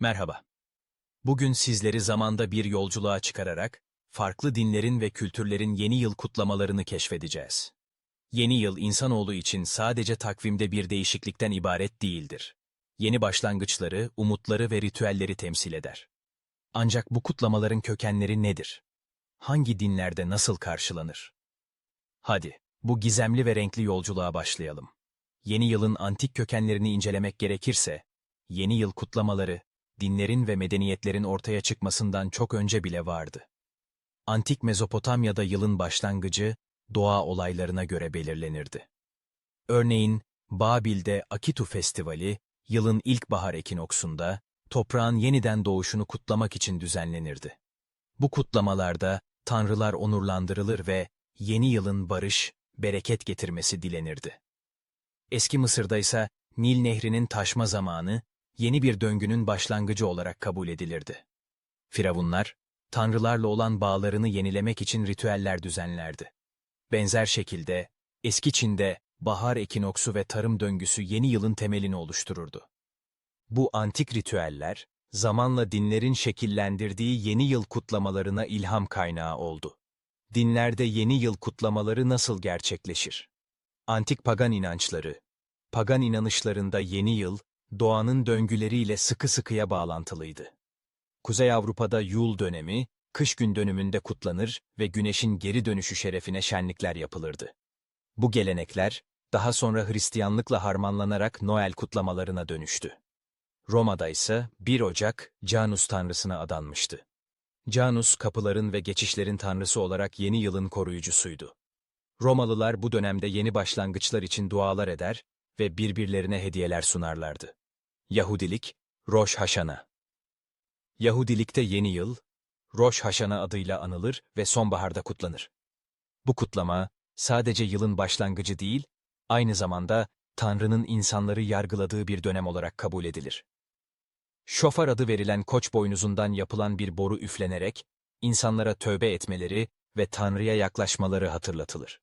Merhaba. Bugün sizleri zamanda bir yolculuğa çıkararak, farklı dinlerin ve kültürlerin yeni yıl kutlamalarını keşfedeceğiz. Yeni yıl insanoğlu için sadece takvimde bir değişiklikten ibaret değildir. Yeni başlangıçları, umutları ve ritüelleri temsil eder. Ancak bu kutlamaların kökenleri nedir? Hangi dinlerde nasıl karşılanır? Hadi, bu gizemli ve renkli yolculuğa başlayalım. Yeni yılın antik kökenlerini incelemek gerekirse, yeni yıl kutlamaları, dinlerin ve medeniyetlerin ortaya çıkmasından çok önce bile vardı. Antik Mezopotamya'da yılın başlangıcı, doğa olaylarına göre belirlenirdi. Örneğin, Babil'de Akitu Festivali, yılın ilk bahar ekinoksunda, toprağın yeniden doğuşunu kutlamak için düzenlenirdi. Bu kutlamalarda, tanrılar onurlandırılır ve yeni yılın barış, bereket getirmesi dilenirdi. Eski Mısır'da ise Nil Nehri'nin taşma zamanı, yeni bir döngünün başlangıcı olarak kabul edilirdi. Firavunlar, tanrılarla olan bağlarını yenilemek için ritüeller düzenlerdi. Benzer şekilde, eski Çin'de bahar ekinoksu ve tarım döngüsü yeni yılın temelini oluştururdu. Bu antik ritüeller, zamanla dinlerin şekillendirdiği yeni yıl kutlamalarına ilham kaynağı oldu. Dinlerde yeni yıl kutlamaları nasıl gerçekleşir? Antik pagan inançları, pagan inanışlarında yeni yıl, doğanın döngüleriyle sıkı sıkıya bağlantılıydı. Kuzey Avrupa'da Yul dönemi, kış gün dönümünde kutlanır ve güneşin geri dönüşü şerefine şenlikler yapılırdı. Bu gelenekler, daha sonra Hristiyanlıkla harmanlanarak Noel kutlamalarına dönüştü. Roma'da ise 1 Ocak Janus tanrısına adanmıştı. Janus kapıların ve geçişlerin tanrısı olarak yeni yılın koruyucusuydu. Romalılar bu dönemde yeni başlangıçlar için dualar eder ve birbirlerine hediyeler sunarlardı. Yahudilik, Rosh Hashanah. Yahudilikte yeni yıl, Rosh Hashanah adıyla anılır ve sonbaharda kutlanır. Bu kutlama, sadece yılın başlangıcı değil, aynı zamanda Tanrı'nın insanları yargıladığı bir dönem olarak kabul edilir. Şofar adı verilen koç boynuzundan yapılan bir boru üflenerek, insanlara tövbe etmeleri ve Tanrı'ya yaklaşmaları hatırlatılır.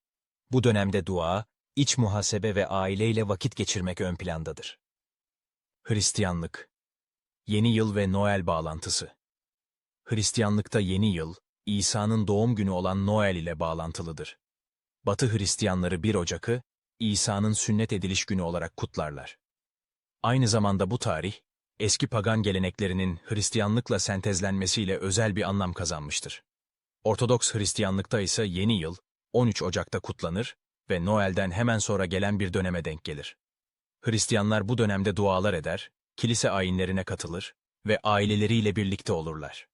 Bu dönemde dua, iç muhasebe ve aileyle vakit geçirmek ön plandadır. Hristiyanlık Yeni Yıl ve Noel bağlantısı Hristiyanlıkta yeni yıl, İsa'nın doğum günü olan Noel ile bağlantılıdır. Batı Hristiyanları 1 Ocak'ı, İsa'nın sünnet ediliş günü olarak kutlarlar. Aynı zamanda bu tarih, eski pagan geleneklerinin Hristiyanlıkla sentezlenmesiyle özel bir anlam kazanmıştır. Ortodoks Hristiyanlıkta ise yeni yıl, 13 Ocak'ta kutlanır ve Noel'den hemen sonra gelen bir döneme denk gelir. Hristiyanlar bu dönemde dualar eder, kilise ayinlerine katılır ve aileleriyle birlikte olurlar.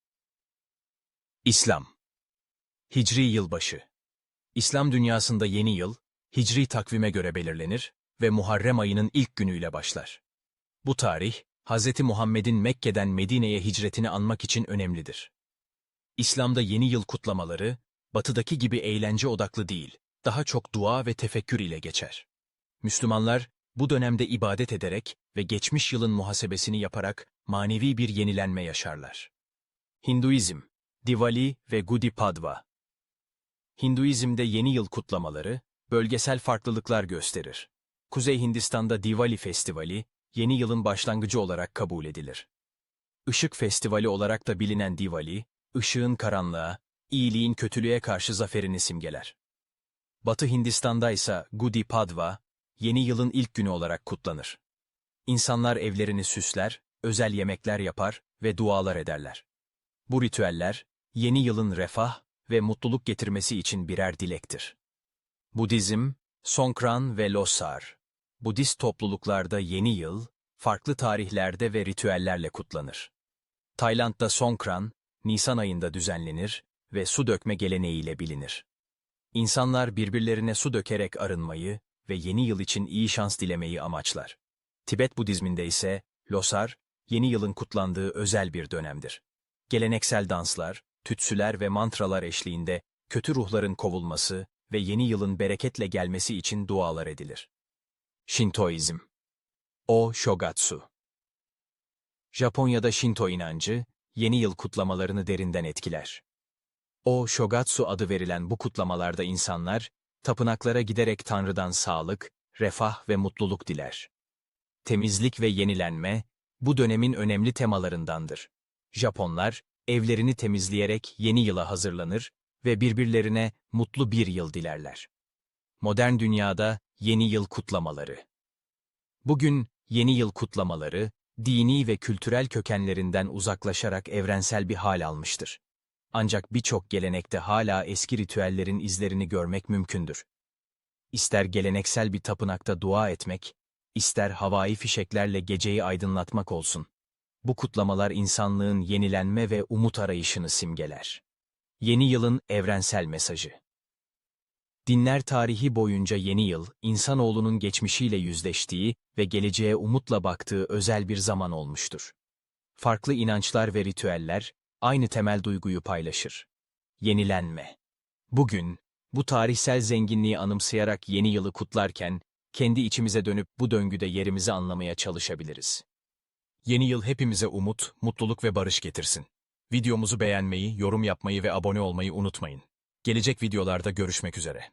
İslam Hicri Yılbaşı İslam dünyasında yeni yıl, Hicri takvime göre belirlenir ve Muharrem ayının ilk günüyle başlar. Bu tarih, Hz. Muhammed'in Mekke'den Medine'ye hicretini anmak için önemlidir. İslam'da yeni yıl kutlamaları, batıdaki gibi eğlence odaklı değil, daha çok dua ve tefekkür ile geçer. Müslümanlar, bu dönemde ibadet ederek ve geçmiş yılın muhasebesini yaparak manevi bir yenilenme yaşarlar. Hinduizm, Diwali ve Gudi Padva Hinduizm'de yeni yıl kutlamaları, bölgesel farklılıklar gösterir. Kuzey Hindistan'da Diwali Festivali, yeni yılın başlangıcı olarak kabul edilir. Işık Festivali olarak da bilinen Diwali, ışığın karanlığa, iyiliğin kötülüğe karşı zaferini simgeler. Batı Hindistan'da ise Gudi Padva, yeni yılın ilk günü olarak kutlanır. İnsanlar evlerini süsler, özel yemekler yapar ve dualar ederler. Bu ritüeller, yeni yılın refah ve mutluluk getirmesi için birer dilektir. Budizm, Songkran ve Losar, Budist topluluklarda yeni yıl, farklı tarihlerde ve ritüellerle kutlanır. Tayland'da Songkran, Nisan ayında düzenlenir ve su dökme geleneğiyle bilinir. İnsanlar birbirlerine su dökerek arınmayı ve yeni yıl için iyi şans dilemeyi amaçlar. Tibet Budizminde ise Losar, yeni yılın kutlandığı özel bir dönemdir. Geleneksel danslar, tütsüler ve mantralar eşliğinde kötü ruhların kovulması ve yeni yılın bereketle gelmesi için dualar edilir. Shintoizm O Shogatsu Japonya'da Shinto inancı, yeni yıl kutlamalarını derinden etkiler. O Shogatsu adı verilen bu kutlamalarda insanlar, tapınaklara giderek Tanrı'dan sağlık, refah ve mutluluk diler. Temizlik ve yenilenme, bu dönemin önemli temalarındandır. Japonlar, evlerini temizleyerek yeni yıla hazırlanır ve birbirlerine mutlu bir yıl dilerler. Modern dünyada yeni yıl kutlamaları. Bugün yeni yıl kutlamaları, dini ve kültürel kökenlerinden uzaklaşarak evrensel bir hal almıştır. Ancak birçok gelenekte hala eski ritüellerin izlerini görmek mümkündür. İster geleneksel bir tapınakta dua etmek, ister havai fişeklerle geceyi aydınlatmak olsun. Bu kutlamalar insanlığın yenilenme ve umut arayışını simgeler. Yeni yılın evrensel mesajı. Dinler tarihi boyunca yeni yıl, insanoğlunun geçmişiyle yüzleştiği ve geleceğe umutla baktığı özel bir zaman olmuştur. Farklı inançlar ve ritüeller aynı temel duyguyu paylaşır. Yenilenme. Bugün, bu tarihsel zenginliği anımsayarak yeni yılı kutlarken, kendi içimize dönüp bu döngüde yerimizi anlamaya çalışabiliriz. Yeni yıl hepimize umut, mutluluk ve barış getirsin. Videomuzu beğenmeyi, yorum yapmayı ve abone olmayı unutmayın. Gelecek videolarda görüşmek üzere.